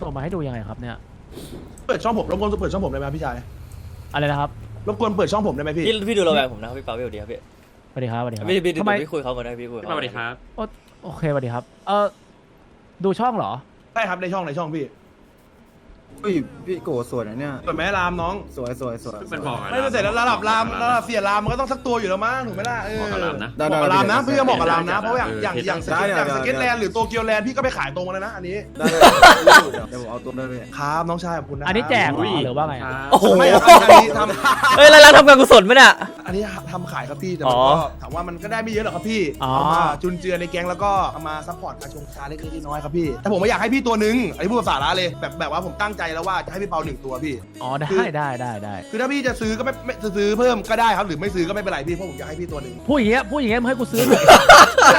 ส่งมาให้ดูยังไงครับเนี่ย เปิดช่องผมรบกวนเปิดช่องผมได้ไหมครับพี่ชายอะไรนะครับรบกวนเปิดช่องผมได้ไหมพี่พี่พี่ดูระแวงผมนะครับพี่เปาพี่สวัสดีครับพี่สวัสดีครับสวัสดีครับพี่พี่ดูทำไมพี่คุยเขาก่อนได้พี่คุยเขาสวัสดีครับ โอโอเคสวัสดีครับ เออดูช่องเหรอ ใช่ครับในช่องในช่องพี่ อุ้ยพี่โกสวยนะเนี่ยเปิดแม่รามน้องสวยสวยสวยเป็นบอกอะไม่เป็นเสร็จแล้วระดับรามระดับเสียรามมันก็ต้องสักตัวอยู่แล้วมั้งถูกไหมล่ะเออเหมาะกับรามนะเหมาะกับรามนะเพื่อเหมาะกับรามนะเพราะว่าอย่างเอออย่างเห็นอย่างสได้เก็ตอย่างได้สเก็ตแลนด์หรือโตเกียวแลนด์พี่ก็ไปขายตรงมาแล้วนะอันนี้ได้เลยเดี๋ยวผมเอาตัวได้เลยครับน้องชายขอบคุณนะอันนี้แจกเหรอหรือว่าไงครับโอ้โห ไม่ครับอันนี้ทเฮ้ยแล้วเราทำการกุศลไหมเนี่ยำอันนี้ทำขายครับพี่แต่อ๋มันอก็ถามว่ามันก็ได้ไม่เยอะหรอกครับพี่อ๋อ เอามาจุนเจือในแก๊งแล้วก็เอามาซัพพอร์ตการชงชาเล็กๆน้อยๆครับพี่แต่ผมไม่อยากให้พี่ตัวนึงอันนี้พูดภาษาละเลยแบบแบบว่าผมตั้งใจแล้วว่าจะให้พี่เปาหนึ่งตัวพี่ อ๋อได้คือได้ได้ได้คือถ้าพี่จะซื้อก็ไม่ไม่จะซื้อเพิ่มก็ได้ครับหรือไม่ซื้อก็ไม่เป็นไรพี่เพราะผมอยากให้พี่ตัวหนึ่งพูดอย่างเงี้ยพูดอย่างเงี้ยมึงให้กูซื้อหน่อย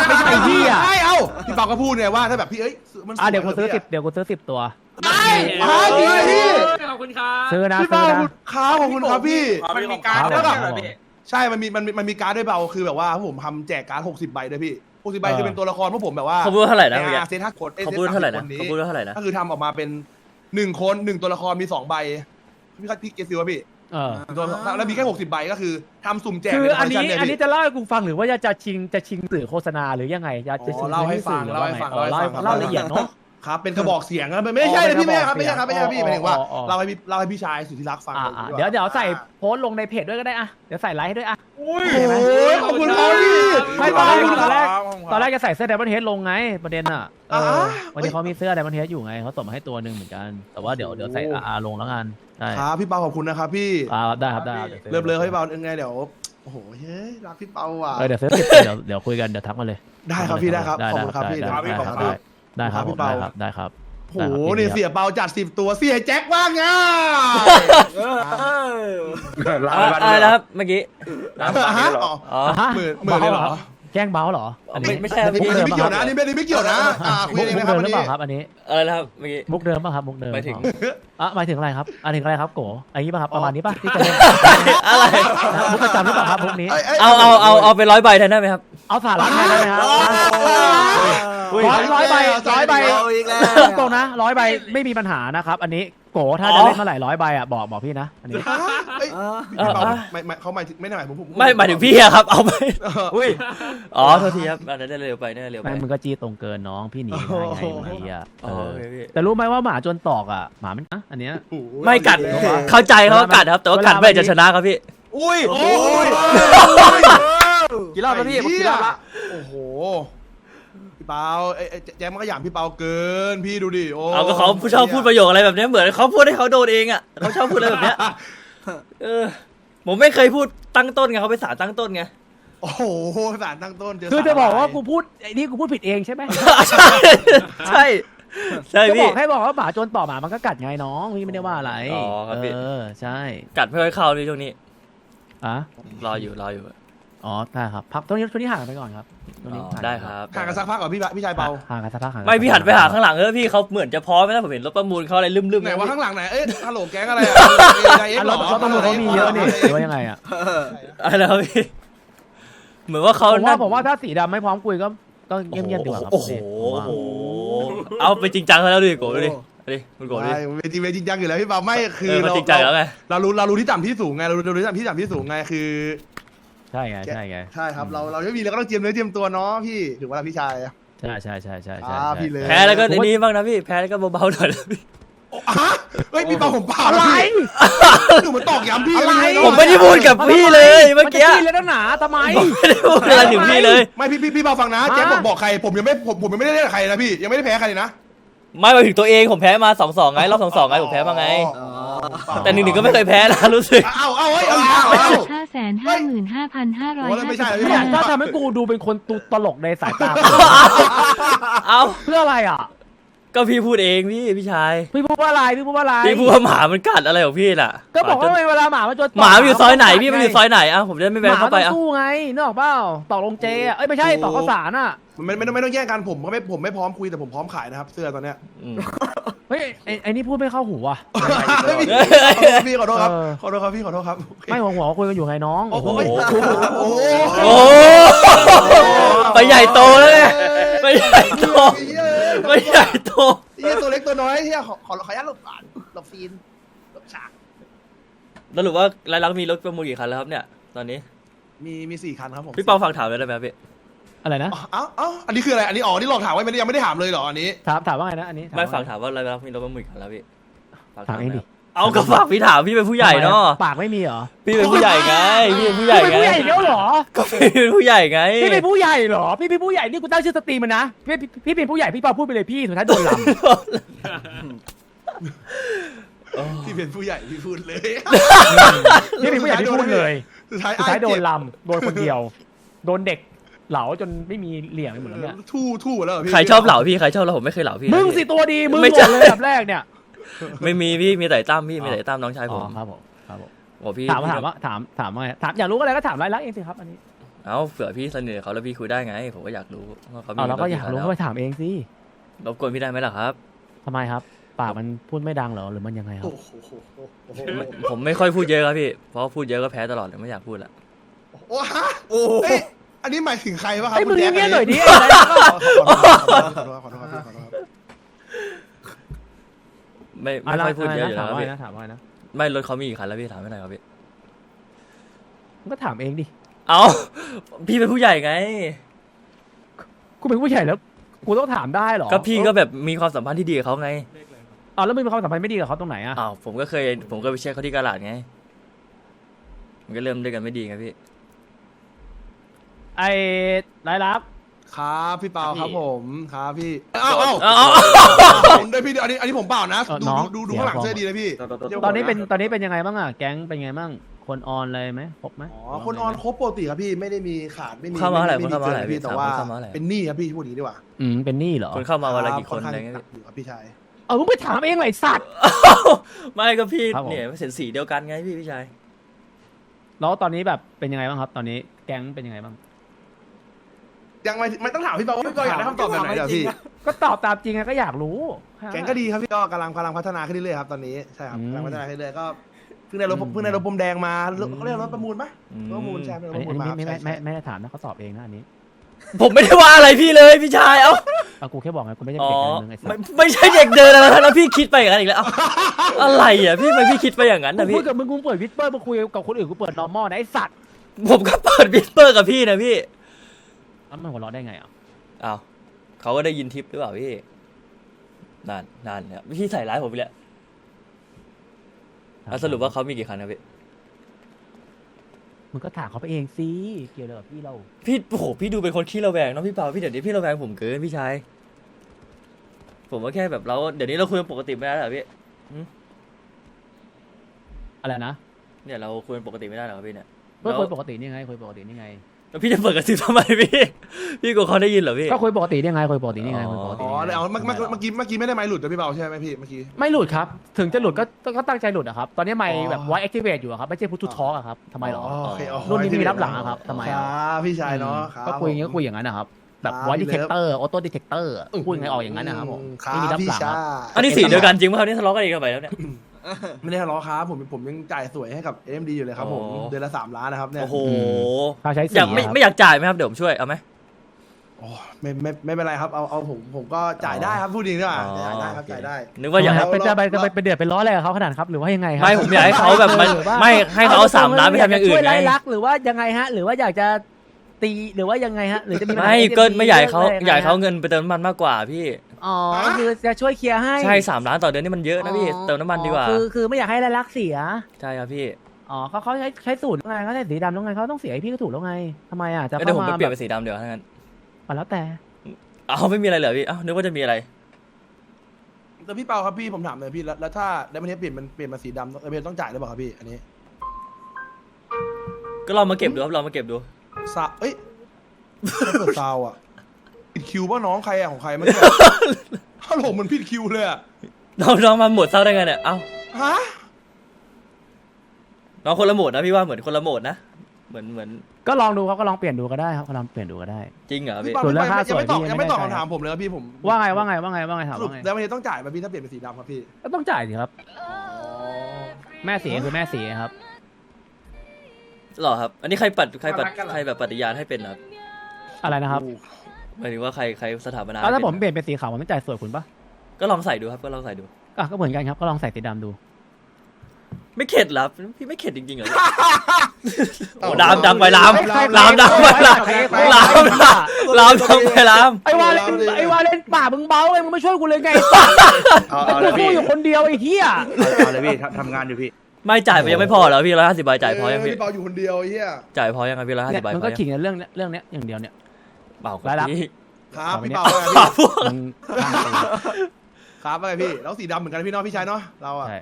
ไม่ใช่พี่อะใช่เอ้าพี่เปาก็พูดไงว่าถ้าแบบพี่เอ้ยมันอะเดี๋ยวกูซื้อหรสิบเดี๋ยวกูซื้อสิบตัวได้อะจริงเลยพี่ขอบคุณครับซื้อนะพี่ซื้เปาอขอบนะ คุณครับขอบคุณครับพี่ มันมีการ์ดครับด้วยผมเหรอพี่ ใช่ มันมี มันมีมันมีการ์ดด้วยเปาคือแบบว่าผมทำแจกการ์ด60ใบด้วยพี่60ใบคือเป็นตัวละครพวกผมแบบว่าเขาพูดว่าเท่าไหร่นะเมื่อกี้เซตห้าคนเขาพูดว่าเท่าไหร่นะเขาพูดว่าเท่าไหร่นะ ก็คือทำออกมาเป็น หนึ่งคนหนึ่งตัวละครมีสองใบพี่คัดพี่เกซิวะพี่เออตัวแล้วมีแค่60ใบก็คือทำสุ่มแจกคือเป็อันนี้คลเลชั่อันเยนี้พี่ จะเล่าให้กูฟังหรือว่าจะจะชิงจะชิงสื่อโฆษณาหรือยังไงจะจะอ๋อชิงเล่าให้ฟังสื่อเล่าให้ฟังรือว่ไอ๋อเล่าให้ฟังเล่าละเอียดเนาะ ครับเป็นกระบอกเสียงนะไม่ใช่เลยพี่ไม่ใช่ครับไม่ใช่ครับไม่ใช่ครับพี่หมายถึงว่าอ๋ออ๋อ เราให้พี่เราให้พี่ชายสุดที่รักฟังอ่าก่อนอ่าดีกาเดี๋ยวเดี๋ยวใส่โพสต์ลงในเพจด้วยก็ได้อะเดี๋ยวใส่ไลค์ให้ด้วยอะ อุ้ยโอ้ยขอบคุณครับพี่ไม่ขอบไม่คุณตคอนรับแรกตอนแรกจะใส่เสื้อไดมอนเฮดลงไงประเด็นอะเอออ่าวันนี้เขามีเสื้อไดมอนเฮดอยู่ไงเขาส่งมาให้ตัวหนึ่งเหมือนกัน แต่ว่าเดี๋ยวเดี๋ยวใส่อาลงแล้วกันใช่ครับพี่เปาขอบคุณนะครับพี่อ่าได้ครับได้ครับดี๋ยวซื้อเริ่มเลยพี่เปายังไงเดี๋ยว โอ้โหเฮ้ยรักพี่เปาอะ เออเดี๋ยวซื้อสิบเดี๋ยวเดี๋ยวคุยกันเดี๋ยวทักมาเลยได้ครับพี่ได้ครับได้ขอบคุณครับพี่ได้เดี๋ยวได้ขอบได้คุณได้ครับได้ครับขอบคุณได้ครับครับได้ครับ โอ้โหนี่เสียเปาจัดสิบตัวเสียแจ็คว่าไงลาอะไปบ้านอะไรเลยนะครับเมื่อกี้ฮะอ๋ออ๋อฮะหมื่นหมื่นเลยเหรอแกล้งเบ้าเหรออันไม่นี้ไม่ใช่ครับมุกพี่เดิมไม่ปะเกี่คยวรับนะอันนี้ไม่ได้ไม่เกี่ยวนะอ่าคุยมุกเองมุนะกครับเดิมวันหรือนี้เปล่าครับอันนี้อะไรนะครับเมื่อกี้ มุกเดิมป่ะครับมุกเดิมหมายถึงอะหมายถึงอะไรครับอันถึงอะไรครับโกอันนี้ป่ะครับประมาณนี้ป่ะที่จะเล่นอะไร นะมุกประจำหรือเปล่าครับมุกนี้ ยยเอาเอาเอาเอาไปร้อยใบแทนได้ไหมครับ เอาสาระให้ได้ไหมครับ อุ้ยร้อยร้อยใบร้อยใบเอาอีกแล้ว ตรงๆนะร้อยใบไม่มีปัญหานะครับ อันนี้โกถ้าจะเล่นเมื่อไหร่ร้อยใบอะบอกบอกพี่นะอันนี้ฮะเอ้ยพี่เปาไม่ไม่เขาหมายถึงไม่ได้หมายผมผมไม่หมายถึงพี่อะครับ เอาไปเออ อุ้ยอ๋อโทษทีครับอันนั้นได้เร็วไปน่าจะเร็วไปแม่งมึงก็จี้ตรงเกินน้องพี่หนีไม่ได้ไงเมื่อกี้อะอ๋เอออโอเคพี่ แต่รู้ไหมว่าหมาจนตอกอะหมามันอะอันเนี้ย โอ้โหไม่กัดเข้าใจเขาว่ากัดครับ แต่ว่ากัดไม่จะชนะครับพี่ อุ้ย โอ้โอ้ยยกี่รอบแล้วพี่ผมกี่รอบละ โอ้โหพี่ เปาไอ้ไอ้แจ๊คมันก็หยามพี่เปาเกิน พี่ดูดิโอ้เอาก็เขาชอบพูดประโยคอะไรแบบเนี้ยเหมือนเขาพูดให้เขาโดนเองอะเขาชอบพูดอะไรแบบเนี้ยเออ ผมไม่เคยพูดตั้งต้นไงเขาไปนสารตั้งต้นไงโอ้โหสารตั้งต้นเจอคือจะสารบอกว่าอะไรกูพูดไอ้นี่กูพูดผิดเองใช่ไหมใช่ใช่ใช่จะบพี่ อกให้บอกว่าหมาจนต่อกหมามันก็กัดไงน้องพี่ไม่ได้ว่าอะไรอ๋อครับพี่ เออใช่กัดไม่ค่อยเข้าเลยช่วงนี้ อะรออยู่รออยู่ อ๋อได้ครับพักตรงนี้ช่วงนี้ห่างกันไปก่อนครับตรงนี้อ๋อห่างได้ครับ ห่างกันสักพักก่อนพี่พี่ชายเปาห่างกันสักพักห่างกัไม่พี่หันไปหาข้างหลังเออพี่เขาเหมือนจะพร้อมไหมนะผมเห็นรถประมูลเขาอะไรลืมๆไหนนะว่าพี่ข้างหลังไหนเอ้ยฮัลโหลแก๊งอะไรอะไอเอ็กอะหรรถอรถตำรวจเขามีเยอะนี่หรือว่ายังไงอะอะไรนะครับพี่เหมือนว่าเขาผมว่าผมว่าถ้าสีดำไม่พร้อมคุยก็ก็เงียบๆดีกว่าครับโอ้โหผมว่าโอ้โหเอาไปจริงจังเขาแล้วดิโกดูดิเอาดิคุณโกดูดิใช่เวทีเวทีจริงจังอยู่แล้วพี่เปาไม่คืเอออมันเราจริงจังแล้วไง เรารู้เรารู้ที่ต่ำที่สูงไงเรารู้เรารู้ที่ต่ำที่ต่ำที่สูงไงคือ ใช่ไงใช่ไงใช่ครับเราเราไม่มีเราก็ต้องเตรียมเนื้อเตรียมตัวเนาะพี่ถือว่าพี่ชาย ใช่ใช่ใช่ใช่ใช่อ่าพี่เลย แพ้แล้วก็ในนี้บ้างนะพี่ แพ้แล้วก็เบาๆหน่อยนะพี่ โอ้ฮะเฮ้ยพี่เปาผมเปล่าอะไรหนูมันตอกย้ำพี่อะไรเลยนะผมไม่ได้พูดกับพี่เลยเมื่อมันจะกี้กินแล้วหนาทำไมผมไม่ได้พูดอะไรถึงพี่เลย ไม่พี่พี่พี่เปาฟังนะฮะแจ็คบอกบอกใครผมยังไม่ผมผมยังไม่ได้เล่นกับใครนะพี่ยังไม่ได้แพ้ใครเลยนะไม่มาถึงตัวเองผมแพ้มาสองสองไงรอบสองสองไงผมแพ้มาไง อ๋อ แต่หนึ่งหนึ่งก็ไม่เคยแพ้นะรู้สึก เอาเอาเฮ้ยเอาเอาเอา ห้าแสนห้าหมื่นห้าพันห้าร้อยโอ้แล้วไม่ใช่เหรอพี่เนี่ยถ้าทำให้กูดูเป็นคนตุตลกในสายตา เอา เพื่ออะไรอะ ก็พี่พูดเองพี่พี่ชายพี่พูดว่าอะไรพี่พูดว่าอะไรพี่พูดว่าหมามันกัดอะไรของพี่น่ะก็บอกว่าเวลาหมามันจนหมามันอยู่ซอยไหนพี่มันอยู่ซอยไหนอะผมจะได้ไม่หแบนมาเข้าไปต้องอะสู้ไงนึกออกเปล่าตอกลงเจอะเอ้ยไม่ใช่ตอกข้าวสารอะไม่ไม่ต้องไม่ต้องแย่งกันผมก็ไม่ผมไม่พร้อมคุยแต่ผมพร้อมขายนะครับ เสื้อตอนเนี้ยอืมเฮ้ยไอ้ไอ้นี่พูดไม่เข้าหูว่ะพี่ขอโทษครับเออขอโทษครับพี่ขอโทษครับโอเคไม่หัวหัวคุยกันอยู่ไงน้องโอ้โหโอ้โหโอ้โหโอ้ไปใหญ่โตแล้วไงไปใหญ่โต ไปใหญ่โตเฮียตัวเล็กตัวน้อยเฮียขอขอขออนุญาตหลบก่อนหลบซีนหลบฉากแล้วหรือว่าไรลักษณ์มีรถประมูลกี่คันแล้วครับเนี่ย ตอนนี้ มีมีสี่คันครับผมพี่เปาฝากถามเลยได้ไหมครับพี่ อะไรนะ อ๋อเอ้าเอ้าอันนี้คืออะไร อันนี้อ๋อนี่หลอกถามไว้ไม่ได้ยังไม่ได้ถามเลยเหรออันนี้ ถามถามว่าไงนะอันนี้ไม่ว่ฝากถามว่าไรลักษณ์มีรถประมูลกี่คันแล้วพี่ฝากถามเองดิ เอาก็ฝากพี่ถามพี่เป็นผู้ใหญ่เนาะปากไม่มีเหรอพี่เป็นผู้ใหญ่ไงพี่เป็นผู้ใหญ่พี่เป็นไงผู้ใหญ่แล้วเหรอก็พี่เป็นผู้ใหญ่ไงพี่เป็นผู้ใหญ่เหรอพี่เป็นผู้ใหญ่นี่กูตั้งชื่อสตรีมมันนะพี่พี่พี่เป็นผู้ใหญ่พี่เปาพูดไปเลยพี่สุดท้ายโดนลพี่เป็นผู้ใหญ่พี่พูดเลยำพี่เป็นผู้ใหญ่พี่พูดเลยสุดท้ายสุดท้ายโดนเจ็บลำโดนคนเดียว โดนเด็กเหลาจนไม่มีเหลี่ยมไปหมดแล้วเนี่ยทู่ทู่หมดแล้วเหอพี่ใครชอบเหล่าพี่ใครชอบเหล่าผมไม่เคยเหล่าพี่นะมึงพี่สิตัวดีมึงไม่หมใช่ดเลยแบบแรกเนี่ย ไม่มีพี่มีแต่ตั้มพี่มีอ๋อแต่ตั้มน้องชายผอ๋อมครับผมครับผมโอ้พี่ถามว่าพี่ถามว่าถามถามว่าไงถามอยากรู้อะไรก็ถามรายลักษณ์เองสิครับอันนี้เอ้าเผื่อพี่เสนอเขาแล้วพี่คุยได้ไง ผมก็อยากรู้ว่าเขามีเอาเราก็ถอยากรู้แล้วก็ไปถามเองสิรบกวนพี่ได้ไหมล่ะครับทำไมครับปากมันพูดไม่ดังเหรอหรือมันยังไงครับโอ้โหโอ้โหไม่ผมไม่ค่อยพูดเยอะครับพี่เพราะพูดเยอะก็แพ้ตลอดเลยไม่อยากพูดละโอ้ฮะโอ้เอ้ยอันนี้หมายถึงใครวะครับไอ้ยมึงคุณแจ๊คเงียบๆหน่อยดิขอโทษครับขอโทษครับขอโทษครับขอโทษครับ ไม่ไม่ค่อยพูดเยอะอยู่ถาแล้มวว่าพี่ไงนะถามว่าไงนะไม่รถเขามีกี่คันแล้วพี่ถามไม่หน่อยครับพี่มึงก็ถามเองดิเอ้าพี่เป็นผู้ใหญ่ไงกูเป็นผู้ใหญ่แล้วกูต้องถามได้เหรอก็พี่ก็แบบมีความสัมพันธ์ที่ดีกับเขาไงเอาแล้วมึงมีความสัมพันธ์ไม่ดีกับเขาตรงไหนอะอ้าวผมก็เคยผมก็ไปเช็คเขาที่กาลาดไงมันก็เริ่มด้วยกันไม่ดีไงพี่ไอ้รายลักษณ์ ครับพี่เปาครับผมครับพี่เอ้าเอ้าเอ้าเอ้าเอ้าผมด้วยพี่อันนี้อันนี้ผมเปล่านะเออดูน้องดูดูเสียข้างหลังฟอร์มเสื้อดีนะพี่ตอนนี้เป็นตอนนี้เป็นยังไงบ้างอะแก๊งเป็นไงบ้างคนออนเลยไหมครบไหมอ๋อคนออนครบปกติครับพี่ไม่ได้มีขาดไม่มีเข้ามาเท่าไหร่ไม่คนเข้ามาเท่าไหร่กินพี่แต่ว่าคนเข้ามาเท่าไหร่เป็นหนี้ครับพี่พูดอย่างนี้ดีกว่าอืมเป็นหนี้เหรอคนเข้ามาวันละกี่คนรับอะไรเงี้ยหนักอยู่ครับพี่ชายเออมึงไปถามเองหน่อยสัตว์ไม่ก็พี่ครับผมเนี่ยเสียนสีเดียวกันไงพี่พี่ชายแล้วตอนนี้แบบเป็นยังไงบ้างครับ ตอนนี้แก๊งเป็นยังไงบ้าง ยังไม่ไม่ต้องถามพี่เปาว่าพี่เปาอยากได้คำตอบแบบไหนเดี๋ยวพี่ก็ตอบตามจริงไงก็อยากรู้แกงก็ดีครับพี่ก็กำลังกำลังพัฒนาขึ้นเรื่อยๆครับตอนนี้ใช่ครับอืมกำลังพัฒนาขึ้นเรื่อยๆก็เพิ่งได้รถเพิ่งได้รถพรมแดงมาเขาเรียกรถประมูลปะอืมรถประมูลใช่ไหมรถอันประนี้มูลอันมานี้ไม่ใช่ไม่ไม่ใช่ไม่ได้ถามนะเขาตอบเองนะอันนี้ ผมไม่ได้ว่าอะไรพี่เลยพี่ชายเอ้าเอากูแค่บอกไงกูไม่ใช่อ๋อเด็กการเมืองไอ้สัไม่ตว์ไม่ใช่เด็กเดินอะไรแล้วพี่คิดไปอย่างนั้นอีกแล้วเอ้าอะไรอะพี่ทำไมพี่คิดไปอย่างนั้นกูนะพูพี่ดกับมึงกูเปิดวิสเปอร์มาคุยกับคนอื่นกูเปิดนอร์มอลนะไอ้สัตว์ผมก็เปิดวิสเปอร์กับพี่นะพี่ อ้าวมันหัวเราะได้ไงอะอ้าวเขาก็ได้ยินทิปหรือเปล่าพี่นั่นนั่นเนี่ยพี่ใส่ร้ายผมไปแล้วแล้วสรุปว่าเขามีกี่คันครับพี่มึงก็ถามเขาไปเองสิเกี่ยวอะไรกับพี่เรา พี่โอ้โหพี่ดูเป็นคนขี้ระแวงเนาะพี่เปาพี่เดี๋ยวนี้พี่ระแวงผมเกินพี่ชายผมว่าแค่แบบเราเดี๋ยวนี้เราคุยกันปกติไม่ได้เหรอพี่อะไรนะเนี่ยเราคุยกันปกติไม่ได้เหรอครับพี่เนี่ยก็แล้วคุยปกตินี่ไงคุยปกตินี่ไง แล้วพี่จะเปิดกระซิบทำไมพี่ พี่กลัวเขาได้ยินเหรอพี่ ก็คุยปกตินี่ไงคุยปกตินี่ไงคุยปกติอ๋อนี่ไงแล้วเอาเมื่อเมื่อเมื่อกี้เมื่อกี้ไม่ได้ไม้หลุดนะพี่เปาใช่ไหมพี่เมื่อกี้ ไม่หลุดครับ ถึงจะหลุดก็ก็ตั้งใจหลุดอะครับ ตอนนี้ไม่อ๋อ แบบไว้ activate อยู่อะครับ ไม่ใช่พูดทุทอล์กอะครับทำไมหรอ โอเคอ๋อรุ่นนี้มีรับหลังอะครับทำไมคอะ รับพี่ชายเนาะครับ ก็คุยอย่างนี้ผก็มคุยอย่างนั้นนะครับ แบบครับ voice พี่เลิฟ detector auto detector อะพูดยังไงออกอย่างนั้นนะครับผม ครัไม่มีบรับพี่หลังคชารับอันนี้สีเดียวกันจริงป่ะครับนี่ทะเลาะกันอีกทำไมแล้วเนี่ย ไม่ได้ทะเลาะครับผมผมยังจ่ายสวยให้กับ NMD อยู่เลยครับผมอ๋อ เดือนละสามล้านนะครับเนี่ยโอ้โหค่าใช้สีอยากไม่ครับ ไม่อยากจ่ายไหมครับเดี๋ยวผมช่วยเอาไหม โอ้ไม่ไม่ไม่เป็นไรครับเอาเอาผมผมก็จ่ายได้ครับพูดจริงด้วยอ๋อ จ่ายได้ครับโอเคจ่ายได้ นึกว่าอยากทำไมให้ครับเป็นจะไปจะไปไปเดือดเป็นร้อนอะไรกับเขาขนาดครับหรือว่ายังไงครับไม่ผมอยากให้เขาแบบมันหรือว่าไม่ให้เขาเอาสามล้านไปทำอย่างอื่นช่วยไงไล่ลักหรือว่ายังไงฮะ หรือว่าอยากจะตีหรือว่ายังไงฮะหรือจะมีปัญหาไม่ ATM ก็ไม่อยากให้เขาหรือยากให้เขางไงฮะเงินไปเติมน้ำมันมากกว่าพี่ อ๋อคือจะช่วยเคลียร์ให้ใช่สามล้านต่อเดือนนี่มันเยอะนะพี่อ๋อเติมน้ำมันดีกว่า คือคือไม่อยากให้ไล่ลักเสีย ใช่ครับพี่ อ๋อเขาเขาใช้ใช้สูตรแล้วไงเขาใช้สีดำแล้วไงเขาต้องเสียให้พี่ก็ถูกแล้วไงทำไมอะจะเดี๋ยวเข้าผมมาไปเปลี่ยนแบเป็นสีดำเดี๋ยวถ้างั้นบแล้วแต่เอาไม่มีอะไรเหรอพี่เอ้านึกว่าจะมีอะไรแต่พี่เปาครับพี่ผมถามเลยพี่แล้วแล้วถ้าได้มันนี้เปลี่ยนมันเปลี่ยนมาสีดำเออเป็นต้องจ่ายหรือเปล่าครับพี่อันนี้ ก็ลองมาเก็บดูครับลองมาเก็บดูซาเอ้ยไม่เปิดซาวอะผิด คิวป่ะน้องใครอะของใครเมื่อกี้ฮัลโหลมันผิดคิวเลยอะน้องน้องมาหมดเศร้าได้ไงเนี่ย เอ้า ฮะน้องคนละโหมดนะพี่ว่าเหมือนคนละโหมดนะ เหมือนเหมือนก็ลองดูครับก็ลองเปลี่ยนดูก็ได้ครับก็ลองเปลี่ยนดูก็ได้ จริงเหรอพี่พี่เปาส่วนเรื่องไม่ค่ายังไม่ตอบสวยพี่ยังไม่ตอบไม่แน่ใจ คำถามผมเลยครับพี่ผมว่าไงว่าไงว่าไงว่าไงถามสรุปว่าไงแล้ววันนี้ต้องจ่ายไหมพี่ถ้าเปลี่ยนเป็นสีดำครับพี่ ก็ต้องจ่ายสิครับ แม่สีคือแม่สีครับ หรอครับ อันนี้ใครปัดใครปัดใครแบบปฏิญาณให้เป็นเหรอครับอะไรนะครับห มายถึงว่าใครใครสถาปนาแล้วถ้าให้ผมเป็นเปลี่ยนเป็นสีขาวผมต้องจ่ายสวยคุณปะก็ลองใส่ดูครับ ก็ลองใส่ดู อะก็เหมือนกันครับก็ลองใส่สีดำดู ไม่เข็ดเหรอพี่ไม่เข็ดจริงๆเหรอ โอ้ลามดังไปลามลามดังไปลามลามลามดังไปลามไอ้วาเลนไอ้วาเลนป่ามึงเบาไงมึงไม่ช่วยกูเลยไงเอาแต่เอากูเลยสู้พี่อยู่คนเดียวไอ้เหี้ยเอาเอาเลยพี่ทำทำงานอยู่พี่ ไม่จ่ายไปยังไม่พอเหรอพี่ร้อยห้าสิบใบจ่ายพอยังเออพี่พี่เปาอยู่คนเดียวไอ้เหี้ยจ่ายพอยังไงพี่ร้อยห้าเนี่สิยบใบมันพอก็ยัง ขิงในเรื่องเนี้ยเรื่องเนี้ยอย่างเดียวเนี่ย เปล่าได้ละพี่ครับเอาไปพี่เนี่ยเปาว่าไงพี่มึงข้างกูครับว่าไงพี่แล้วสีดำเหมือนกันพี่เน้องพี่ชายเนาะเราอะใช่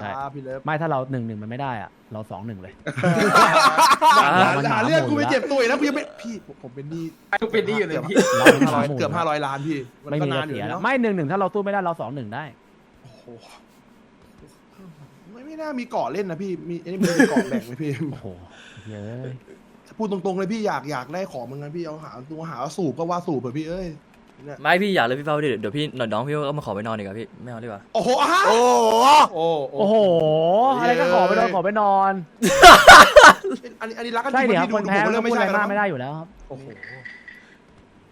ใช่ครับพี่เลิฟไม่ถ้าเราหนึ่งหนึ่งมันไม่ได้อะเราสองหนึ่งเลยอ่ามันหาหาเรื่องหมดกูไปแล้วเจ็บตัวอีกแล้วกูยังไม่พี่ผมผมเป็นหนี้กูเป็นนี่อยู่เลยพี่เราห้าร้อยหมดเกือบแล้วห้าร้อยล้านพี่มันไม่ก็มีนาจะนอยู่เสียแล้วเนาะไม่หนึ่งหนึ่งถ้าเราสู้ไม่ได้เราสองหนึ่งได้ โอ้โหไม่ไม่น่ามีเกาะเล่นนะพี่มีไอ้นี่มีเกาะแบ่งไหมพี่ โอ้โหเยอะ พูดตรงๆเลยพี่อยากอยากได้ของมึงนะพี่เอาหาตัวหาว่าสูบก็ว่าสูบเถอะพี่เอ้ยเนี่ยไม่พี่อยากเลยพี่เฝ้าดิเดี๋ยวพี่หน่อยน้องพี่ก็มาขอไปนอนดีกว่าพี่ไม่เอาดีกว่าโอ้โหฮะโอ้โหโอ้โอ้โห อะไรก็ขอไปนอนขอไปนอน อันนี้อันนี้รักกันจใช่ริงเดี๋ยวพี่คนแพ้ดูก็เรื่องพูไม่ดอะใช่ไรกันมากนะไม่ได้อยู่แล้วครับ โอ้โห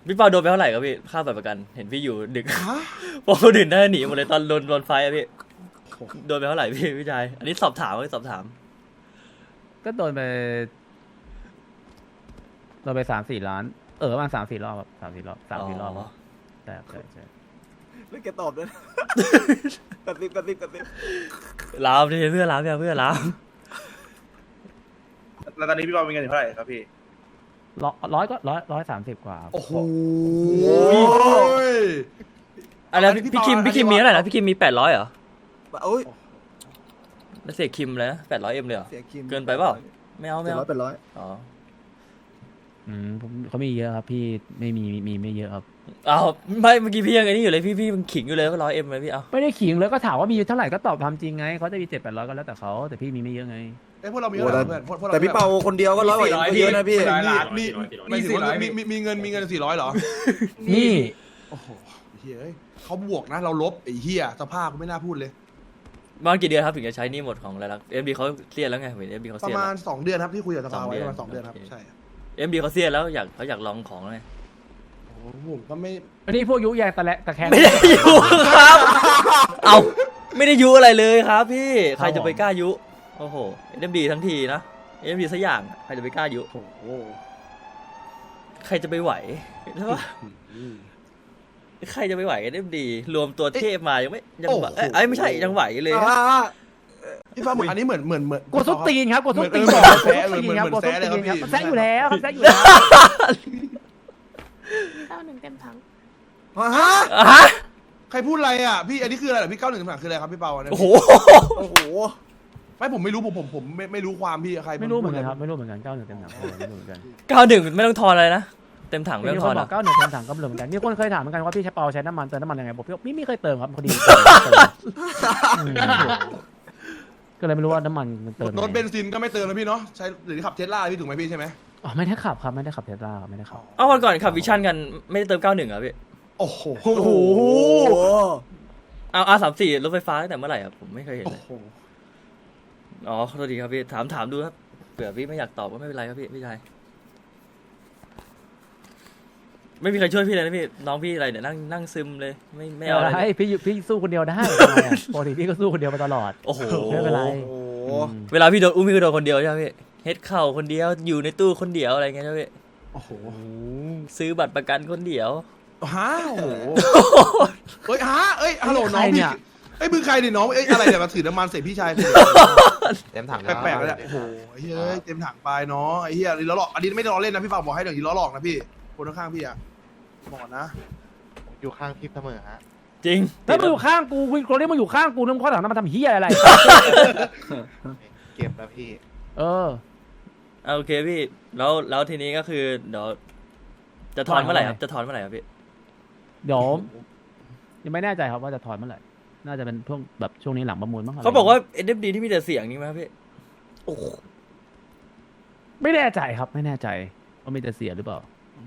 พี่เปาโดนไปเท่าไหร่ครับพี่ค่าบัตรประกันเห็นพี่อยู่ดึก ฮะพวกคนอื่นน่าจะหนีหมดเลยตอนโดนโดนไฟอะพี่โดนไปเท่าไหร่พี่พี่ชายอันนี้สอบถามไว้สอบถามก็โดนไป โดนไปสามสี่ล้าน เออประมาณสามสี่รอบครับสามสี่รอบสามสี่รอบครับใช่ใช่ใช่แล้วแกตอบด้วยนะ กระซิบกระซิบกระซิบลามดิเพื่อนลามเนี่ยเพื่อนลามแล้วตอนนี้พี่บอลมีเงินอยู่เท่าไหร่ครับพี่ ร้อยร้อยก็ร้อยร้อยสามสิบกว่าครับโอ้โหอะไรอันนี้พี่พี่คิมเปาพี่คิมอันนี้มีเท่าไหร่นะพี่คิมมีแปดร้อยเหรอโอ้ยแล้วเสียคิมเลยแปดร้อยเอ็มเลยเหรอ เสียคิมเกินไปเปล่า ไม่เอาไม่เจ็ดเอาร้อยเป็นร้อยอ๋อ อืมผมเขามีเยอะครับ พี่ไม่มีมีไม่เยอะครับเอาไม่เมื่อกี้พี่ยังไงนี่อยู่เลยพี่พี่มันขิงอยู่เลยว่าร้อยเอ็มเลยพี่เอาไม่ได้ขิงเลยก็ถามว่ามีเท่าไหร่ก็ตอบทำจริงไงเขาจะมีเจ็ดแปดร้อยก็แล้วแต่เขาแต่พี่มีไม่เยอะไงเอ้ยพวกเรามีเท่าไหร่เพื่อนพวกพวกรแต่พี่เปาคนเดียวก็ร้อยกว่าเองก็เยอะนะพี่ มีมีมีมีมีมีเงินมีเงินสี่ร้อยเหรอนี่โอ้โหเฮ้ยเขาบวกนะเราลบไอ้เหี้ยสภาพกูไม่น่าพูดเลยประมาณกี่เดือนครับถึงจะใช้หนี่หมดของรายลักษณ์เอ็มดีเขาเครียดแล้วไงเห็นเอ็มดีเขาปเครีระยดมาแล้ณวสองเดือนครับที่คุยกับสภาไว้สองเดือนประมาณสองเดือนครับ โอเค ใช่ เอ็มดีเขาเครียดแล้วอยากเขาอยากลองของแล้วไงโอ้โหผมก็ไม่อันนี้พวกยุแยงตะและตะแคง ไม่ได้ยุครับ เอาไม่ได้ยุอะไรเลยครับ พี่ใครจะไปกล้ายุโอ้โหเอ็มดีทั้งทีนะเอ็มดีสักอย่างใครจะไปกล้ายุโอ้โหใครจะไปไหวใช่ปะใครจะไปไหวกันเอ็มดีรวมตัวเทพมายังไม่ยังไหวเอ้ยเอ้ยไม่ใช่ยังไหวเลยอ่า พี่ฟ้าเหมือนอันนี้เหมือนเหมือนเหมือนกดส้นตีนครับกดส้นตีนเหมือนกดส้นเหมือนตีนครับเหมืกอดนส้นแซะเลยครับตีนครับพี่แซะอยู่แล้วครับแซะอยู่แล้วเก้าหนึ่งเต็มถังฮะอะฮะใครพูดอะไรอะพี่อันนี้คืออะไรเหรอพี่เก้าหนึ่งสามคืออะไรครับพี่เปาอันนี้โอ้โหโอ้โหไม่ผมไม่รู้ผมผมผมไม่ไม่รู้ความพี่ใครไม่รู้เหมือนกันครับไม่รู้เหมือนกันเก้าหนึ่งเต็มถังไม่รู้เหมือนกันเก้าหนึ่งไม่ต้องทอนอะไรนะเต็มถังไม่มีต้องคทอนนบออะกเก้าหนึ่งเต็มถังก็ไม่รู้เหมือนกันมีคนเคยถามเหมือนกันว่าพี่ใช้เปาใช้น้ำมันเติมน้ำมันยังไงบอกพี่ว่าไม่ไม่เคยเติมครับพอดีอืม ก็เลยไม่รู้ว่าน้ำมันมันเติมยังรถเบไงนซินก็ไม่เติมนะพี่เนาะใช้หรือขับเทสลาพี่ถูกไหมพี่ใช่ไหมอ๋อไม่ได้ขับครับไม่ได้ขับเทสลาครับไม่ได้ขับเอาวันก่อนขับวิชั่นกันไม่ได้เติมเก้าหนึ่งอะพี่โอ้โหโอ้โหเอาอาสามสี่รถไฟฟ้าตั้งแต่เมื่อไหร่อะผมไม่เคยเห็นโอ้เลยโหอ๋อขอโทษทีครับพี่ถามถามดูครับเผื่อพี่ไม่อยากตอบก็ไม่เป็นไรครับพี่พี่ชาย ไม่มีใครช่วยพี่เลยนะพี่น้องพี่อะไรเนี่ยนั่งนั่งซึมเลยไม่ไม่ไม่เอาเอาอะไรไรเลยพี่อยู่พี่สู้คนเดียวได้ทำไมอะปกติพี่ก็สู้คนเดียวมาตลอด โอ้โหไม่เป็นไร โอ้โหอืมเวลาพี่โดนอุ้มพี่ก็โดนคนเดียวใช่ไหมพี่เฮ็ดเข่าคนเดียวอยู่ในตู้คนเดียวอะไรเงี้ยใช่ไหมพี่โอ้โหซื้อบัตรประกันคนเดียว ฮะโอ้โหเอ้ยฮะเอ้ยฮัลโหลน้องใครเนี่พี่ยเอ้ยมึงใครดิน้องเอ้ยอะไรเนี่ยมาถือน้ำมันเสร็จพี่ชายเต็มถังแปลกๆเลยโอ้โหไอ้เฮ้ยเต็มถังไปเนาะไอ้เหี้ยล้อหลอกอันนี้ไม่ได้ล้อเล่นนะพี่ฝากบอกให้เดี๋ยวนี้ล้อหลอกนะพี่ คนข้างๆพี่อะบอกนะอยู่ข้างพี่เสมอฮะ จริง ถ้ามึงอยู่ข้างกูคุณคนที่มึงอยู่ข้างกูนึกข้อหลังนั้นมาทำเฮียอะไร เก็บแล้วพี่ เออ อะโอเคพี่แล้วแล้วทีนี้ก็คือเดี๋ยวจะถอนว่าไงเมื่อไหร่ครับจะถอนเมื่อไหร่ครับพี่เดี๋ยวยังไม่แน่ใจครับว่าจะถอนเมื่อไหร่น่าจะเป็นช่วงแบบช่วงนี้หลังประมูลมั้งะไรเขาบอกว่า NFD ที่มีแต่เสียงนี่ไหมครับพี่ไม่แน่ใจครับ ไม่แน่ใจว่ามีแต่เสียหรือเปล่า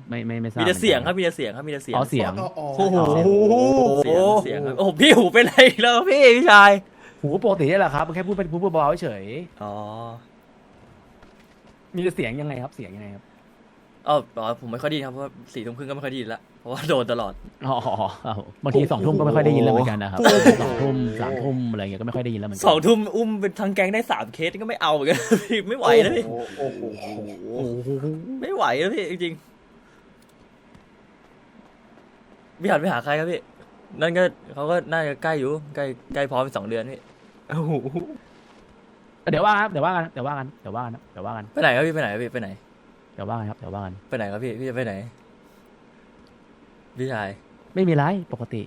ไม่ไม่ไม่ทราบมีแต่เสียงครับมีแต่เสียงครับมีแต่เสียงอ๋อเสียงอ๋ออ๋อโอ้โหเสียงเสียงเสียงครับโอ้โหพี่หูเป็นไรอีกแล้วพี่พี่ชายหูปกตินี่แหละครับมันแค่พูดเป็นพูดเบาๆเฉยอ๋อมีแต่เสียงยังไงครับเสียงยังไงครับอ๋ออ๋อผมไม่ค่อยไดีครับเพราะว่าสี่ทุ่มครึ่งก็ไม่ค่อยไดีแล้วเพราะว่าโดนตลอดอ๋อครับผมบางทีสองทุ่มก็ไม่ค่อยได้ยินแล้วเหมือนกันนะครับสองทุ่มสามทุ่มอะไรเงี้ยก็ไม่ค่อยได้ยินแล้วเหมือนกัสองทุ่มอุ้มเป็นทางแก๊งได้สามเคสก็ไม่เอาเหมือนกันพี่ไม่ไหวนะพี่โอ้โหไม่ไหวนะพี่จริงๆ พี่หันไปหาใครครับพี่ นั่นก็เขาก็น่าจะใกล้อยู่ใกล้ใกล้พร้อมเป็นสองเดือนพี่โอ้โหเดี๋ยวว่ากันครับเดี๋ยวว่ากันเดี๋ยวว่ากันเดี๋ยวว่ากันเดี๋ยวว่ากันไปไหนครับพี่ไปไหนครับพี่ไปไหนเดี๋ยวว่ากันครับเดี๋ยวว่ากันไปไหนครับพี่พี่จะไปไหนพี่ชายไม่มีไรปกติ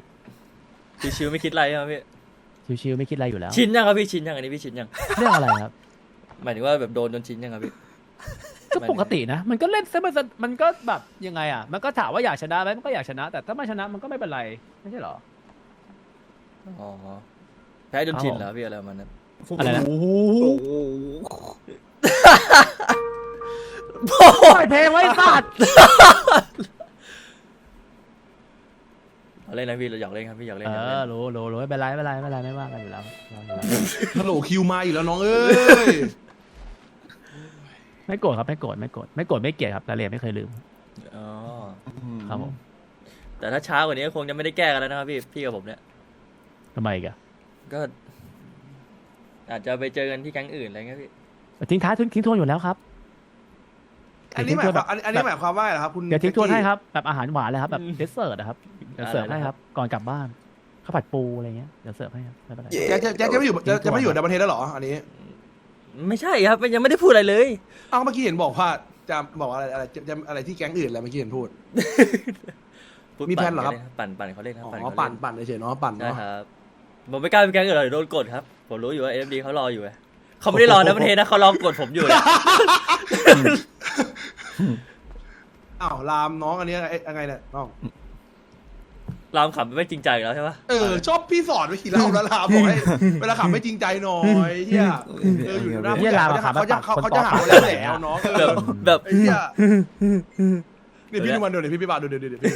พี่ชิวไม่คิดอะไรครับพี่ชิวๆไม่คิดอะไรอยู่แล้ว ชินยังครับพี่ชินยังอันนี้พี่ชินยังเรื่องอะไรครับหมายถึงว่าแบบโดนจนชินยังครับพี่ ก็ปกตินะ มันก็เล่นซะมันจะมันก็แบบยังไงอะ มันก็ถามว่าอยากชนะไหมมันก็อยากชนะ แต่ถ้าไม่ชนะมันก็ไม่เป็นไร ไม่ใช่เหรอ อ๋อแพ้จนชินแล้วพี่อะไรประมาณนั้นอะไรนะ โอ้โหปล่อยเพลงไว้สัตว์เอาเล่นนะพี่เราอยากเล่นครับพี่อยากเล่นเออยากเล่อนรู้รู้รู้ไม่เป็นไรไม่เป็นไรไม่เป็นไรไม่ว่ากันอยู่แล้วไม่ว่ากันอยู่แล้วฮัลโหลคิวมาอีกแล้วน้องเอ้ย ไม่โกรธครับไม่โกรธไม่โกรธไม่โกรธไม่เกลียดครับรายละเอียดไม่เคยลืมอ๋อครับผมแต่ถ้าช้ากว่านี้ก็คงจะไม่ได้แก้กันแล้วนะครับพี่พี่กับผมเนี่ยทำไมอีกอะก็ อาจจะไปเจอกันที่แก๊งอื่นอะไรเงี้ยพี่ทิ้งท้ายทิ้งทิ้งทวนอยู่แล้วครับ อันนี้หมายความอันอันนี้หมายความว่าอะไรครับ คุณเดี๋ยวทิ้งทวนให้ครับแบบอาหารหวานเลยครับแบบเดสเซอร์นะครับเดี๋ยวเสิร์ฟอะไรให้นะครับ ก่อนกลับบ้านข้าวผัดปูอะไรเงี้ยเดี๋ยวเสิร์ฟให้ครับไม่เป็นไรแจ็คแจ็คแจ็คจะไม่อยู่จะจะไม่อยู่ในประเทศแล้วเหรออันนี้ ไม่ใช่ครับยังไม่ได้พูดอะไรเลย เอ้าเมื่อกี้เห็นบอกว่าจะบอกว่าอะไรอะไรจะจะอะไรที่แก๊งอื่นอะไรเมื่อกี้เห็นพูด พูดมีแพลนเหรอครับ ปั่นปั่นเขาเล่นครับอ๋ปั่นอเขาปั่นเล่นปั่นเฉยๆเนาะปั่นใช่เนาะ ครับผมไม่กล้าไปแก๊งอื่นหรอกเดี๋ยวโดนกดครับ ผมรู้อยู่ว่าเอ็มดีเขารออยู่ไงเขาไม่ได้รอนะประเทศนะเขารอกดผมอยู่เนี่ยอ้าวลามน้องอันนี้ไอ้ยังไงเนี่ยน้อง รามขำไม่จริงใจแล้วใช่ปะเออชอบพี่สอนไปขี่เล่าแล้วลามบอกให้เวลาขับไม่จริงใจหน่อยเฮียเอออยู่หน้าผู้ใหญ่เขาจะเขาจะเขาจะหาคนแล้วแหละน้องแบบแบบไอ้เฮียนี่พี่ดูมันดูดิพี่พี่บาดูดิดูดิพี่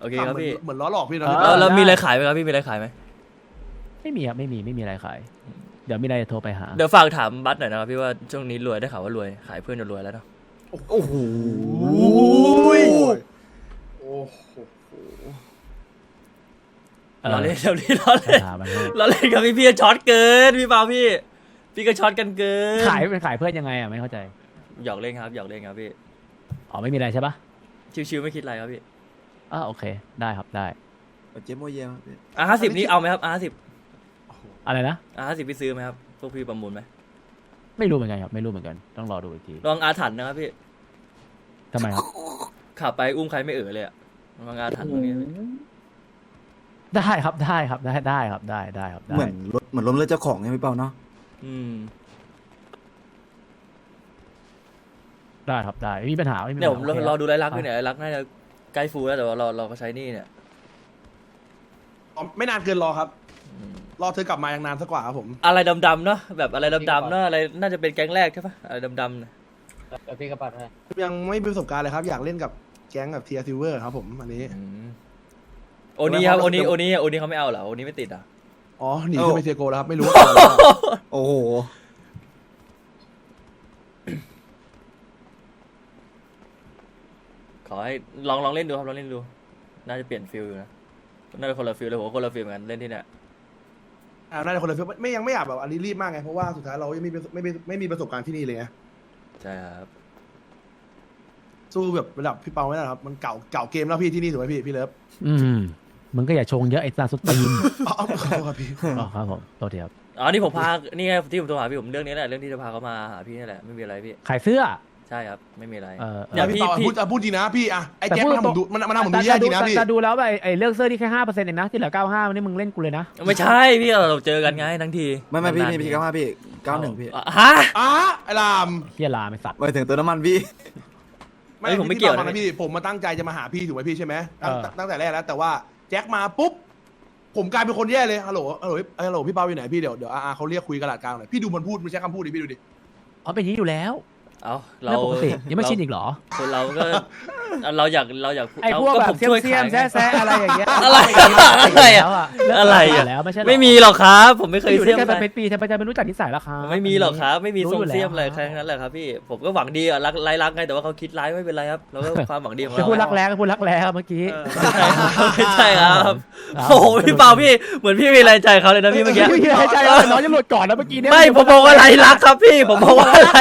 โอเคครับพี่เหมือนล้อหลอกพี่นะแล้วแล้วมีอะไรขายไหมครับพี่มีอะไรขายไหมไม่มีครับไม่มีไม่มีอะไรขาย เดี๋ยวมีอะไรจะโทรไปหาเดี๋ยวฝากถามบัสหน่อยนะครับพี่ว่าช่วงนี้รวยได้ข่าวว่ารวยขายเพื่อนจนรวยแล้วเนาะโอ้โห โอ้โหเออเราเล่นเดี๋ยวนี้เราเล่นถามมันให้เราเล่นกับพี่พี่ช็อตเกินพี่เปาพี่ พี่ก็ช็อตกันเกินขายเป็นขายเพื่อนยังไงอะไม่เข้าใจหยอกเล่นครับหยอกเล่นครับพี่อ๋อไม่มีอะไรใช่ปะชิวๆไม่คิดอะไรครับพี่อ่าโอเค ได้ครับได้เจมโมเยมอะห้าสิบนี้เอาไหมครับอะห้าสิบอะไรนะอะห้าสิบพี่ซื้อไหมครับพวกพี่ประมูลไหมไม่รู้เหมือนกันครับไม่รู้เหมือนกันต้องรอดูอีกทีลองอาถรรพ์นะครับพี่ทำไมครับขับไปอุ้มใครไม่เอ่อเลยอะ ลองอาถรรพ์ตรงนี้พี่ได้ครับได้ครับได้ได้ครับได้ได้ครับได้เหมือนรถเหมือนรถเลือดเจ้าของไงพี่เปาเนาะอืมได้ครับได้ไม่มีปัญหาไม่มีปัญเนี่ยหาผมโอเครอครับดูไรลักษณ์ด้วยเนี่ยไรลักษณ์น่าจะใกล้ฟูลแล้วแต่ว่าเราเราก็ใช้หนี่เนี่ยไม่นานเกินรอครับ อืมรอเธอกลับมายังนานสักกว่าครับผม อะไรดำๆเนาะแบบอะไรดำๆเนาะอะไรน่าจะเป็นแก๊งแรกใช่ปะอะไรดำๆเนี่ยยังไม่มีประสบการณ์เลยครับ อยากเล่นกับ แก๊งกับเทียซิลเวอร์ครับผมอันนี้ อืมโอนี้ครับโอนี้โอนี้โอนี้เขาไม่เอาเหรอโอนี้ไม่ติดอะอ๋อหนีขึ้นไปเทียโกแล้วครับไม่รู้ว่าอะไรโอ้โห ขอให้ลองลองเล่นดูครับลองเล่นดู น่าจะเปลี่ยนฟิลอยู่นะน่าจะคนละฟิลเลยผมว่าคนละฟิลเหมือนกันเล่นที่เนี่ยอ่าน่าจะคนละฟิลไม่ยังไม่อยากแบบอันนี้รีบมากไงเพราะว่าสุดท้ายเรายังไม่มีไม่ไม่ไม่มีประสบการณ์ที่นี่เลยไงใช่ครับ สู้แบบระดับพี่เปาไม่ได้หรอกครับ มันเก่าเก่าเกมแล้วพี่ที่นี่ถูกไหมพี่พี่เลิฟอืมมึงก็อย่าชงเยอะไอ้ตาสุดตีนอ๋อขอโทษครับพี่อ๋อครับผมโทษทีครับอ๋อนี่ผมพานี่ไงที่ผมโทรหาพี่ผมเรื่องนี้แหละเรื่องที่จะพาเขามาหาพี่นี่แหละไม่มีอะไรพี่ขายเสื้อใช่ครับไม่มีอะไรเออเออเดี๋ยวพี่เปาพี่พูดอะพูดจริงนะพี่อะไอ้แต่แจ็คพูดมันทำผมดูมันมันทำผมดูแย่จริงนะพี่แต่ดูแล้วไอ้ไอ้เรื่องเสื้อที่แค่ห้าเปอร์เซ็นต์เองนะที่เหลือเก้าห้าวันนี้มึงเล่นกูเลยนะไม่ใช่พี่เราเจอกันไงทั้งทีไม่ไม่พี่นานพี่ๆพี่เก้าห้าพี่เก้าหนึ่งพี่อะฮะอะไอ้ลามเฮียลาไม่สัตว์ไปถึงตัวน้ำมันพี่ เฮ้ยผมไม่เกี่ยวนะพี่ปาฟังพี่ผมมาตั้งใจจะมาหาพี่ถูกไหมพี่ใช่ไหมตั้งเออตั้งแต่แรกแล้ว แต่ว่าแจ็คมาปุ๊บผมกลายเป็นคนแย่เลยฮัลโหลฮัลโหลฮัลโหลพี่เปาอยู่ไหนพี่เดี๋ยวเดี๋ยวอาเขาเรียกคุยกระดาษกลางหน่อยพี่ดูมันพูดมันใช้คำพูดดิพี่ดูดิอ๋อเป็นอย่างนี้อยู่แล้ว เอาเราเรื่องปกติยังไม่ชินอีกเหรอ คนเราก็เราอยากเราอยากไอ้พวกก็แบผบมเซียช่วยมเซียขามยแซ่แซ่อะไรอย่างเงี้ยอะไรอะไรอะอะไรอะแล้วไม่ใช่หรอไม่มีหรอกครับ ผมไม่เคยอยู่เสีด้วยมกันใครมาเป็นปีทำไมจะไม่รู้จักนิสัยล่ะครับไม่มีหรอกครับไม่มีรู้ทรงอยู่แล้วเสียมอะไรแค่นั้นแหละครับพี่ผมก็หวังดีอะรักไร้รักไงแต่ว่าเขาคิดร้ายไม่เป็นไรครับเราก็ความหวังดีของจะเราพูดรักแร้ก็พูดรักแร้ครับเมื่อกี้ไม่ใช่ครับครับโอ้โหพี่เปาพี่เหมือนพี่มีแรงใจเขาเลยนะพี่เมื่อกี้พี่ให้ใจว่าน้องจะหลุดก่อนนะเมื่อกี้เนี่ยไม่ผมบอกว่าไรรักครับพี่ผมบอกว่าอะไร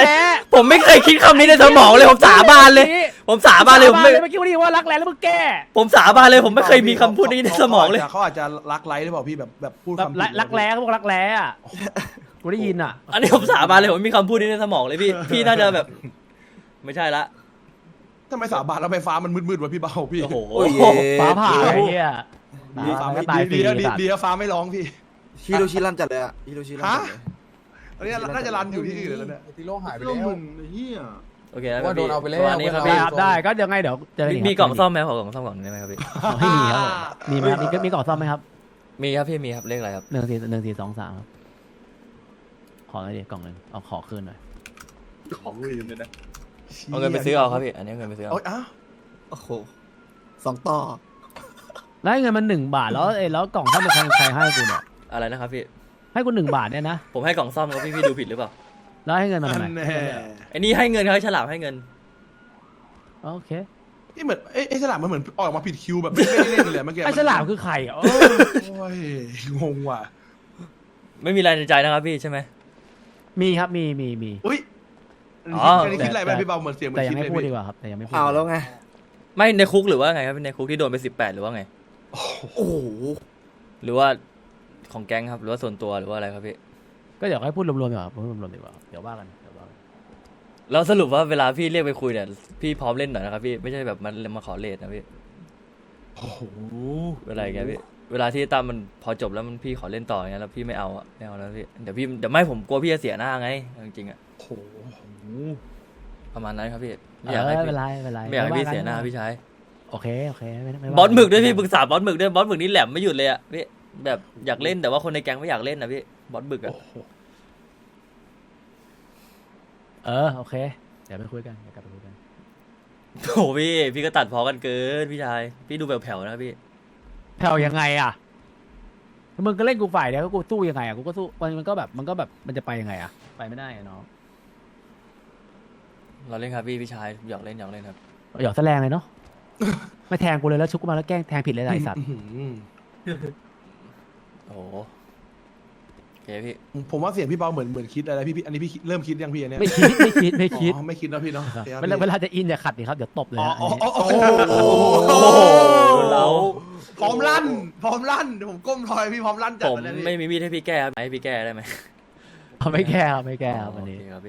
ผมไม่เคยคิดคำนี้ในสมองเลยผมสาบานเลย ผมสาบานเลยผมไม่เมื่อกี้ว่าดีว่ารักแร้แล้วมึงแก้ผมสาบานเลยผมไม่เคยมีคำพูดนี้ในสมองเลยเขาอาจจะรักไร้หรือเปล่าพี่แบบแบบพูดแบบคำผิดรักแร้เขาบอกรักแร้อะกูได้ยินอะ อันนี้ผมสาบานเลยผมไม่มีคำพูดนี้ในสมองเลยพี่พี่น่าจะแบบ ไม่ใช่ละทำไมสาบานแล้วไฟฟ้ามันมืดๆวะพี่เบาพี่โอ้โหฟ้าผ่าไอ้เหี้ยดีฟ้าก็ไม่ตายฟรีดีดีสัตว์ดีฟ้าไม่ร้องพี่ฮิโรชิรันจัดเลยอะฮิโรชิรันจัดเลยอั นนี้น่าจะรันอยู่ที่อื่นแล้วเนี่ย ติโลหายไปแล้วโอเคแล้วว่าโดนเอาไปแล้ว ประมาณนี้ครับเวพี่ลาครับได้ก็เดี๋ยวไงเดี๋ยวเจอกันมีอีกมีครับกล่องซ่อมไหมขอกล่องซ่อมก่อนได้ไหมครับพี่ ไม่มีครับผมมีไหมครับมีมีกล่องซ่อมไหมครับมีครับพี่มีครับเลขอะไรครับ หนึ่งสี่หนึ่งสี่สองสามครับขอหน่อยดิกล่องหนึ่งเอาขอคืนหน่อยเอาเงินไปซื้อเอาครับพี่ อันนี้เอาเงินไปซื้อเอา โอ๊ยอ้าวโอ้โหสองต่อ แล้วให้เงินมันหนึ่งบาทแล้วเอ้ยแล้วกล่องซ่อมเป็นใครใครให้กูเนี่ยอะไรนะครับพี่ ให้กูหนึ่งบาทเนี่ยนะผมให้กล่องซ่อมครับพี่พี่ดูผิดหรือเปล่าแล้วให้เงินมาอัทำไมนแน่ไอ้นี่ให้เงินเขาให้ฉลามให้เงินโอเคนี่เหมือนเอ้ยไอ้ฉลามมันเหมือนออกมาผิดคิวแบบไม่ได้เล่นเลยเมื่อกี้ไอ้ฉลามคือใครอะโอ้ยงงว่ะไม่มีอะไรในใจนะครับพี่ใช่ไหมมีครับมีมีมีอุ้ยอ๋ออันนี้คิดอะไรไปพี่เบาเหมือนเสียงเหมือแต่นยัคิงดไม่เลยพูดดีพี่กว่าครับแต่ยังไม่พูดเอาแล้วไงไม่ในคุกหรือว่าไงครับในคุกที่โดนไปสิบแปดหรือว่าไงโอ้โหหรือว่า ของแก๊งครับ หรือว่าส่วนตัวหรือว่าอะไรครับพี่ ก็เดี๋ยวให้พูดรวมๆดีกว่าพูดรวมๆดีกว่าเดี๋ยวว่ากันเดี๋ยวว่ากันแล้วสรุปว่าเวลาพี่เรียกไปคุยเนี่ยพี่พร้อมเล่นหน่อยนะครับพี่ไม่ใช่แบบมันมาขอเลทนะพี่โอ้โหเวลาอย่างเงี้ยพี่เวลาที่ตามมันพอจบแล้วมันพี่ขอเล่นต่ออย่างเงี้ยแล้วพี่ไม่เอาอะไม่เอาแล้วพี่เดี๋ยวพี่เดี๋ยวไม่ผมกลัวพี่จะเสียหน้าไงจริงๆอะโอ้โหประมาณนั้นครับพี่เอไม่อยากให้อไม่พี่เป็นไรไม่เป็นไรไม่อยากให้พี่ว่กัเสียหน้าพี่ชายโอเคโอเคไม่ไม่ว่าบอสหมึกด้วยพี่ปรึกษาบอสหมึกด้วยบอสหมึกนี่แหลมไม่หยุดเลยอะพี่ แบบอยากเล่นแต่ว่าคนในแก๊งไม่อยากเล่นนะพี่บอสหมึกอะเออโอเคเดี๋ยวไปคุยกันเดี๋ยวกลับไปคุยกันโอ้พี่พี่ก็ตัดพอกันเกินพี่ชาย พี่ดูแบบแผ่วๆนะพี่แผ่วยังไงอะมึงก็เล่นกูฝ่ายเดียวก็กูสู้ยังไงอะกูก็สู้มันมันก็แบบมันก็แบบมันจะไปยังไงอะไปไม่ได้อะเนาะเราเล่นครับพี่พี่ชายอยากเล่นอยากเล่นครับหยอกแสลงเลยเนาะไม่แทงกูเลยแล้วชุบกูมาแล้วแกล้งแทงผิดเลยนะไอสัตว์ อื้อหือโอ้โหโอเคพี่ ผมว่าเสียงพี่เบาเหมือนเหมือนคิดอะไรพี่พี่อันนี้พี่คิดเริ่มคิดยังพี่อันเนี้ยไม่คิดไม่คิดไม่คิดอ๋อไม่คิดนะพี่เนาะเวลาเวลาจะอินอย่าขัดดิครับเดี๋ยวตบเลยอ๋อนะอ๋ออันนี้อ๋อโอ้โหโอ้โหเราพร้อมลั่นพร้อมลั่นเดี๋ยวผมก้มรอยพี่พร้อมลั่นจัดผมปเลยพี่ ไม่มีมีดให้พี่แก้ครับให้พี่แก้ได้ไหมเอาไม่แก้ครับไม่แก้ครับวันนี้ โอเคครับพี่